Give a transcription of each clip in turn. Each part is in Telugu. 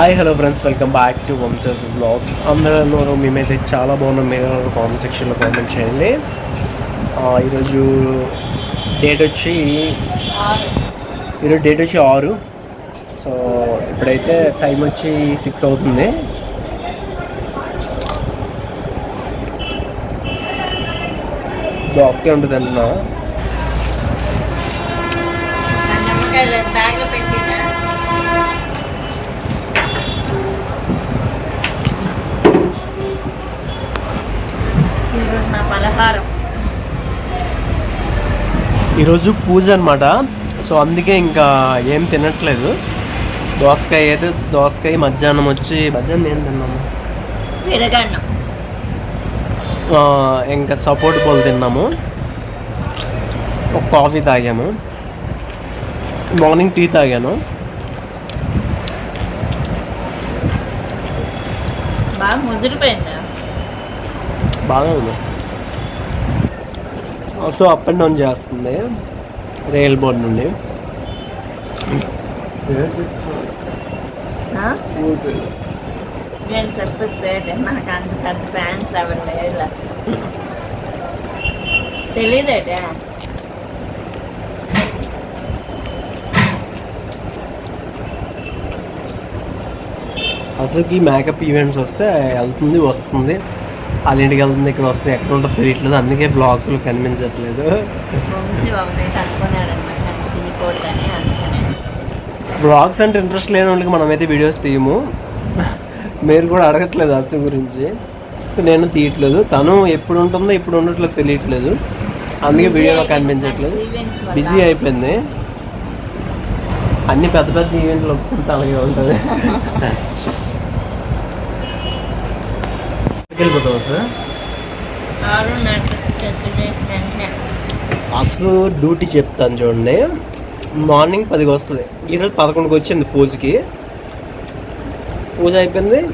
Hi hello friends welcome back to Vamsi's blog అందరూ మేమైతే చాలా బాగున్నాం. మీరు కామెంట్ సెక్షన్లో కామెంట్ చేయండి. ఈరోజు డేట్ వచ్చి ఈరోజు డేట్ వచ్చి ఆరు. సో ఇప్పుడైతే టైం వచ్చి సిక్స్ అవుతుంది. దోసకే ఉంటుంది అంటున్నా ఆ నిమ్మకాయలు బ్యాగ్లో పెట్టినా ఈరోజు నా పలహారం. ఈరోజు పూజ అనమాట సో అందుకే ఇంకా ఏం తినట్లేదు. దోసకాయ అయితే దోసకాయ మధ్యాహ్నం వచ్చి మధ్యాహ్నం ఏం తిన్నాము? విరగన్నం. ఇంకా సపోర్ట్ పూలు తిన్నాము. ఒక కాఫీ తాగాము. మార్నింగ్ టీ తాగాను. బాగా ముదిరిపోయిందా? బాగా ఉంది. సో అప్ అండ్ డౌన్ చేస్తుంది. రైల్ బోర్డ్ నుండి? నేను చెప్పేది నాకు అంత పెద్ద ఫ్యాన్స్ ఎవరు లేదు అసలుకి మేకప్ ఈవెంట్స్ వస్తే వెళ్తుంది వస్తుంది. వాళ్ళ ఇంటికి వెళ్తుంది ఇక్కడ వస్తే ఎక్కడ ఉంటుందో తెలియట్లేదు. అందుకే బ్లాగ్స్లో కనిపించట్లేదు. బ్లాగ్స్ అంటే ఇంట్రెస్ట్ లేని వాళ్ళకి మనమైతే వీడియోస్ తీయము. మీరు కూడా అడగట్లేదు అసలు గురించి. సో నేను తీయట్లేదు. తను ఎప్పుడు ఉంటుందో ఎప్పుడు ఉండట్లేదు తెలియట్లేదు. అందుకే వీడియోలో కనిపించట్లేదు. బిజీ అయిపోయింది. అన్ని పెద్ద పెద్ద ఈవెంట్లు ఒప్పుకుంటే అలాగే ఉంటుంది. వెళ్ళిపోతావు సార్? అసలు డ్యూటీ చెప్తాను చూడండి. మార్నింగ్ పదికి వస్తుంది. ఈరోజు పదకొండుకి వచ్చింది పూజకి. పూజ అయిపోయింది.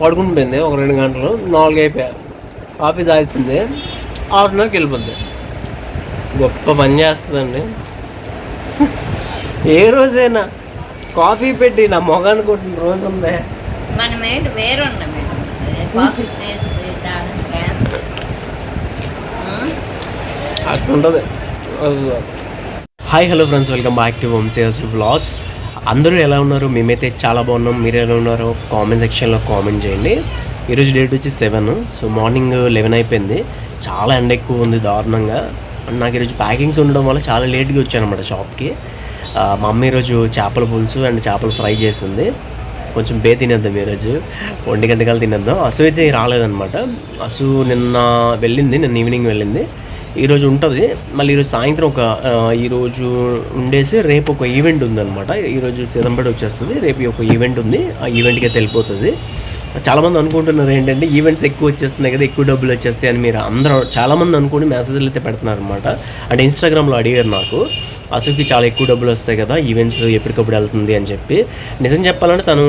పడుకుని పోయింది ఒక రెండు గంటలు. నాలుగు అయిపోయా. కాఫీ తాగిసింది. ఆరున్నరకి వెళ్ళిపోద్ది. గొప్ప పని చేస్తుందండి. ఏ రోజైనా కాఫీ పెట్టి నా మొగాన్ని కొట్టిన రోజు ఉందే. మనం వేరు అట్లుంటుంది. Hi hello friends welcome back to Vamsi's blogs. అందరూ ఎలా ఉన్నారు? మేమైతే చాలా బాగున్నాం. మీరు ఎలా ఉన్నారో కామెంట్ సెక్షన్లో కామెంట్ చేయండి. ఈరోజు డేట్ వచ్చి సెవెన్. సో మార్నింగ్ లెవెన్ అయిపోయింది. చాలా ఎండ ఎక్కువ ఉంది దారుణంగా. అండ్ నాకు ఈరోజు ప్యాకింగ్స్ ఉండడం వల్ల చాలా లేట్గా వచ్చాను అనమాట షాప్కి మా అమ్మ ఈరోజు చేపల పులుసు అండ్ చేపలు ఫ్రై చేసింది. కొంచెం బే తినేద్దాం ఈరోజు ఒంటి గంటకాలు తినేద్దాం. అసు అయితే రాలేదన్నమాట. అసు నిన్న వెళ్ళింది నిన్న ఈవినింగ్ వెళ్ళింది. ఈరోజు ఉంటుంది. మళ్ళీ ఈరోజు సాయంత్రం ఒక ఈరోజు ఉండేసి రేపు ఒక ఈవెంట్ ఉందన్నమాట. ఈరోజు సిదంబడి వచ్చేస్తుంది. రేపు ఒక ఈవెంట్ ఉంది. ఆ ఈవెంట్కి అయితే వెళ్ళిపోతుంది. చాలామంది అనుకుంటున్నారు ఏంటంటే ఈవెంట్స్ ఎక్కువ వచ్చేస్తున్నాయి కదా ఎక్కువ డబ్బులు వచ్చేస్తాయి అని మీరు అందరూ చాలామంది అనుకుని మెసేజ్లు అయితే పెడుతున్నారు అనమాట అంటే ఇన్స్టాగ్రామ్లో అడిగారు నాకు. అసలుకి చాలా ఎక్కువ డబ్బులు వస్తాయి కదా ఈవెంట్స్ ఎప్పటికప్పుడు వెళ్తుంది అని చెప్పి. నిజం చెప్పాలంటే తను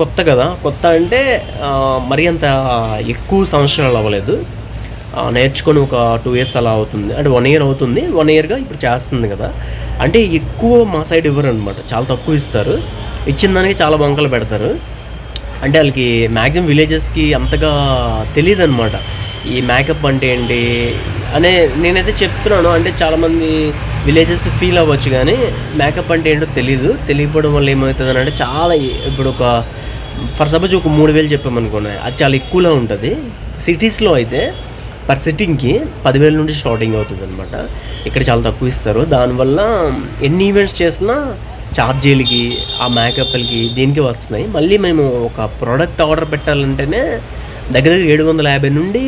కొత్త కదా కొత్త అంటే మరి అంత ఎక్కువ సంవత్సరాలు అవ్వలేదు. నేర్చుకొని ఒక టూ ఇయర్స్ అలా అవుతుంది. అంటే వన్ ఇయర్ అవుతుంది. వన్ ఇయర్గా ఇప్పుడు చేస్తుంది కదా. అంటే ఎక్కువ మా సైడ్ ఇవ్వరు అనమాట చాలా తక్కువ ఇస్తారు. ఇచ్చిన దానికి చాలా బంకలు పెడతారు. అంటే వాళ్ళకి మ్యాక్సిమం విలేజెస్కి అంతగా తెలియదు అనమాట ఈ మేకప్ అంటే ఏంటి? అనే నేనైతే చెప్తున్నాను. అంటే చాలామంది విలేజెస్ ఫీల్ అవ్వచ్చు కానీ మేకప్ అంటే ఏంటో తెలియదు తెలియకపోవడం వల్ల ఏమవుతుంది అంటే చాలా ఇప్పుడు ఒక ఫర్ సపోజ్ ఒక మూడు వేలు చెప్పామనుకోండి అది చాలా ఎక్కువలో ఉంటుంది. సిటీస్లో అయితే పర్ సిట్టింగ్కి పదివేల నుండి స్టార్టింగ్ అవుతుంది అనమాట ఇక్కడ చాలా తక్కువ ఇస్తారు. దానివల్ల ఎన్ని ఈవెంట్స్ చేసినా ఛార్జీలకి ఆ మేకప్లకి దీనికి వస్తున్నాయి. మళ్ళీ మేము ఒక ప్రోడక్ట్ ఆర్డర్ పెట్టాలంటేనే దగ్గర దగ్గర ఏడు వందల యాభై నుండి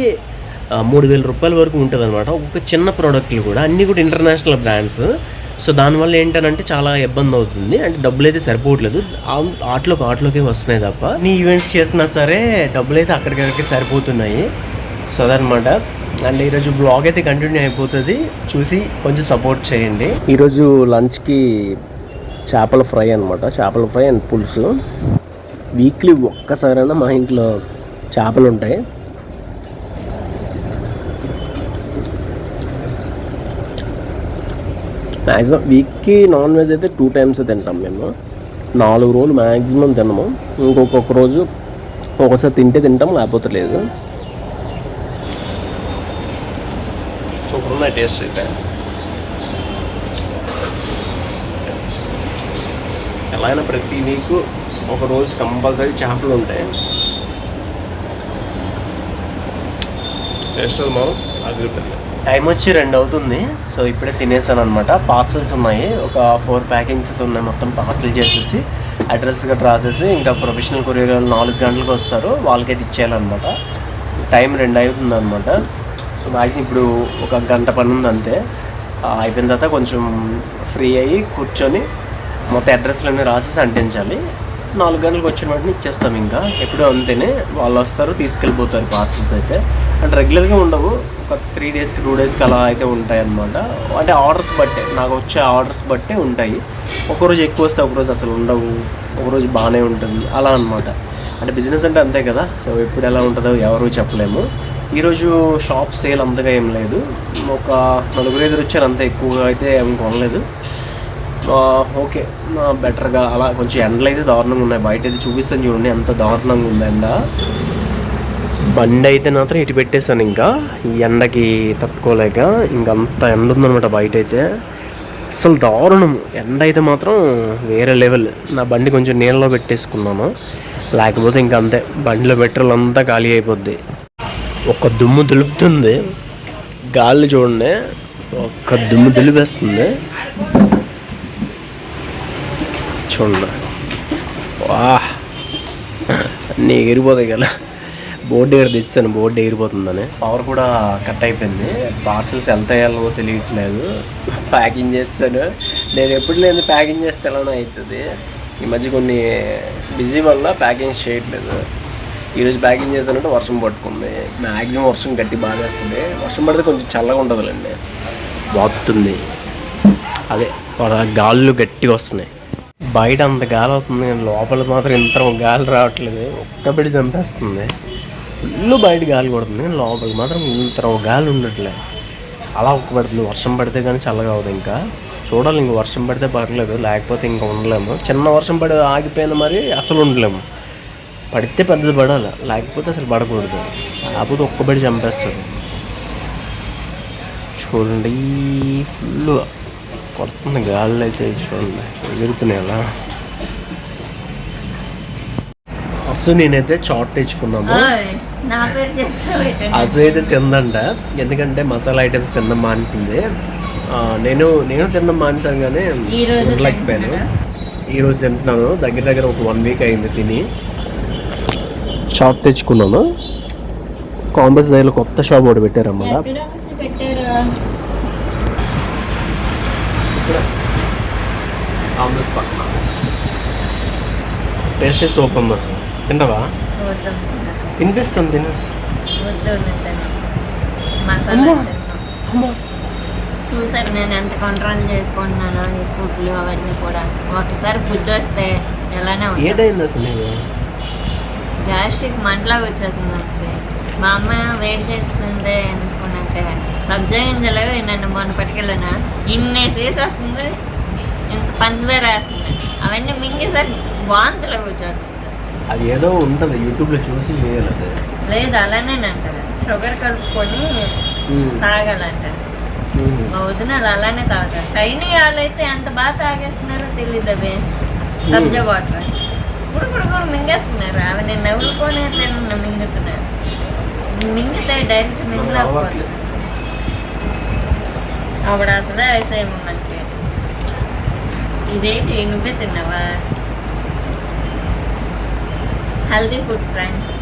మూడు వేల రూపాయల వరకు ఉంటుంది అనమాట ఒక చిన్న ప్రోడక్ట్లు కూడా అన్నీ కూడా ఇంటర్నేషనల్ బ్రాండ్స్ సో దానివల్ల ఏంటంటే చాలా ఇబ్బంది అవుతుంది అంటే డబ్బులు అయితే సరిపోవట్లేదు ఆటలోకి ఆటలోకే వస్తున్నాయి తప్ప. నీ ఈవెంట్స్ చేసినా సరే డబ్బులు అయితే అక్కడికక్కడికి సరిపోతున్నాయి. సో అదనమాట అండ్ ఈరోజు బ్లాగ్ అయితే కంటిన్యూ అయిపోతుంది. చూసి కొంచెం సపోర్ట్ చేయండి. ఈరోజు లంచ్కి చేపల ఫ్రై అనమాట చేపల ఫ్రై అండ్ పులుసు. వీక్లీ ఒక్కసారైనా మా ఇంట్లో చేపలు ఉంటాయి మ్యాక్సిమం వీక్కి నాన్ వెజ్ అయితే టూ టైమ్స్ తింటాం మేము. నాలుగు రోజులు మ్యాక్సిమం తినము. ఇంకొక్కొక్క రోజు ఒకసారి తింటే తింటాం లేకపోతే లేదు. సూపర్ ఉన్నాయి టేస్ట్ అయితే. ఎలా అయినా ప్రతి వీక్ ఒక రోజు కంపల్సరీ చేపలు ఉంటాయి. టేస్ట్ మనం అది టైం వచ్చి రెండు అవుతుంది. సో ఇప్పుడే తినేసాను అనమాట పార్సల్స్ ఉన్నాయి. ఒక ఫోర్ ప్యాకింగ్స్ అయితే ఉన్నాయి. మొత్తం పార్సల్ చేసేసి అడ్రస్ గట్రా రాసేసి ఇంకా ప్రొఫెషనల్ కొరియర్ వాళ్ళు నాలుగు గంటలకు వస్తారు. వాళ్ళకైతే ఇచ్చేయాలన్నమాట. టైం రెండు అవుతుంది అనమాట సో మ్యాక్సిమం ఇప్పుడు ఒక గంట పని ఉంది అంతే. అయిపోయిన తర్వాత కొంచెం ఫ్రీ అయ్యి కూర్చొని మొత్తం అడ్రస్లన్నీ రాసేసి అంటించాలి. నాలుగు గంటలకు వచ్చిన వెంటనే ఇచ్చేస్తాం ఇంకా. ఎప్పుడూ అంతేనే. వాళ్ళు వస్తారు తీసుకెళ్ళిపోతారు పార్సల్స్ అయితే. అంటే రెగ్యులర్గా ఉండవు. ఒక త్రీ డేస్కి టూ డేస్కి అలా అయితే ఉంటాయి అనమాట అంటే ఆర్డర్స్ బట్టే నాకు వచ్చే ఆర్డర్స్ బట్టే ఉంటాయి. ఒకరోజు ఎక్కువ వస్తే ఒకరోజు అసలు ఉండవు. ఒకరోజు బాగానే ఉంటుంది. అలా అనమాట అంటే బిజినెస్ అంటే అంతే కదా. సో ఎప్పుడు ఎలా ఉంటుందో ఎవరు చెప్పలేము. ఈరోజు షాప్ సేల్ అంతగా ఏం లేదు. ఒక నలుగురు ఎదురు వచ్చారు అంత ఎక్కువగా అయితే ఏం కొనలేదు. ఓకే. బెటర్గా అలా కొంచెం ఎండలు అయితే దారుణంగా ఉన్నాయి. బయట అయితే చూపిస్తాను చూడండి ఎంత దారుణంగా ఉంది ఎండ బండి అయితే మాత్రం ఇటు పెట్టేశాను ఇంకా. ఈ ఎండకి తట్టుకోలేక ఇంకా ఎండ ఉందన్నమాట బయట అయితే అసలు దారుణం ఎండ అయితే మాత్రం వేరే లెవెల్. నా బండి కొంచెం నీళ్ళలో పెట్టేసుకున్నాను. లేకపోతే ఇంకా అంతే. బండిలో పెట్రోల్ అంతా ఖాళీ అయిపోద్ది. ఒక దుమ్ము దులుపుతుంది. గాలి చూడండి. ఒక్క దుమ్ము దులిపేస్తుంది. చూడండి. వా అన్నీ ఎగిరిపోతాయి కదా. బోర్డు దగ్గర తెచ్చాను బోర్డు ఎగిరిపోతుందని. పవర్ కూడా కట్ అయిపోయింది. పార్సల్స్ ఎంత అయ్యాలో తెలియట్లేదు. ప్యాకింగ్ చేస్తాను. నేను ఎప్పుడు లేని ప్యాకింగ్ చేస్తే ఎలానో అవుతుంది. ఈ మధ్య కొన్ని బిజీ వల్ల ప్యాకింగ్ చేయట్లేదు. ఈరోజు ప్యాకింగ్ చేశానంటే వర్షం పట్టుకుంది. మ్యాక్సిమం వర్షం గట్టి బాగా వేస్తుంది వర్షం పడితే కొంచెం చల్లగా ఉంటుందిలేండి. బాగుతుంది అదే గాళ్ళు గట్టిగా వస్తున్నాయి. బయట అంత గాలి అవుతుంది కానీ లోపల మాత్రం ఇంత గాలి రావట్లేదు. ఒక్క పెడి చంపేస్తుంది. ఫుల్ బయట గాలి కొడుతుంది లోపలికి లోపల మాత్రం ఇంత గాలి ఉండట్లేదు చాలా ఒక్క పడుతుంది. వర్షం పడితే కానీ చల్లగా అవుతుంది ఇంకా. చూడాలి ఇంక వర్షం పడితే పర్లేదు లేకపోతే ఇంకా ఉండలేము. చిన్న వర్షం పడి ఆగిపోయిన మరి అసలు ఉండలేము. పడితే పెద్దది పడాలి లేకపోతే అసలు పడకూడదు. లేకపోతే ఒక్కబడి చంపేస్తుంది. చూడండి ఫుల్ కొడుతుంది గాల్లో అయితే చూడండి ఎగురుతున్నాయి అలా. అసలు నేనైతే చాట్ తెచ్చుకున్నాము అసలు అయితే తిందంట. ఎందుకంటే మసాలా ఐటమ్స్ తినడం మానేసింది. నేను నేను తినడం మానేశాను కానీ ఈ రోజు ఉండలేకపోయాను? ఈరోజు తింటున్నాను. దగ్గర దగ్గర ఒక వన్ వీక్ అయింది తిని. షాప్ తెచ్చుకున్నాను. కాంబస్ దగ్గర కొత్త షాప్ ఒకటి పెట్టారన్నమాట. ఎక్కడ అసలు పెట్టారు? కాంబస్ పక్కన. టేస్ట్ సూపర్ అసలు తింటావా తిన్నాం. చూసారు నేను ఎంత కంట్రోల్ చేసుకుంటున్నాను ఈ ఫుడ్లు అవన్నీ కూడా. ఒకసారి ఫుడ్ వస్తే ఎలానే అసలు గ్యాస్ట్రిక్ మంటలాగా వచ్చేస్తుంది వచ్చి. మా అమ్మ వేడి చేస్తుంది అనేసుకున్నట్టే సబ్జా గింజలు నన్ను మొన్న పట్టుకెళ్ళాను ఇన్నేసి వేసేస్తుంది ఇంత పంచదార వేస్తుంది. అవన్నీ మింగేసరికి వాంతులు వచ్చేస్తుంది అది ఏదో ఉంటుంది యూట్యూబ్లో చూసి చేయాలి అది లేదు అలానేనంట షుగర్ కలుపుకొని తాగాలంట మా వదినలు అలానే తాగుతారు షైనీ వాళ్ళైతే ఎంత బాగా తాగేస్తున్నారో తెలియదు అవి సబ్జా వాటర్. ఇప్పుడు కూడా కూడా మింగేస్తున్నారు. అవి నేను నవ్వులుకొని తిన్న మింగుతున్నారు. మింగితే డైరెక్ట్ మింగలేకపోతుంది ఆవిడ అసలే వేసేయము మనకి ఇదేంటి నువ్వే తిన్నావా? Healthy food friends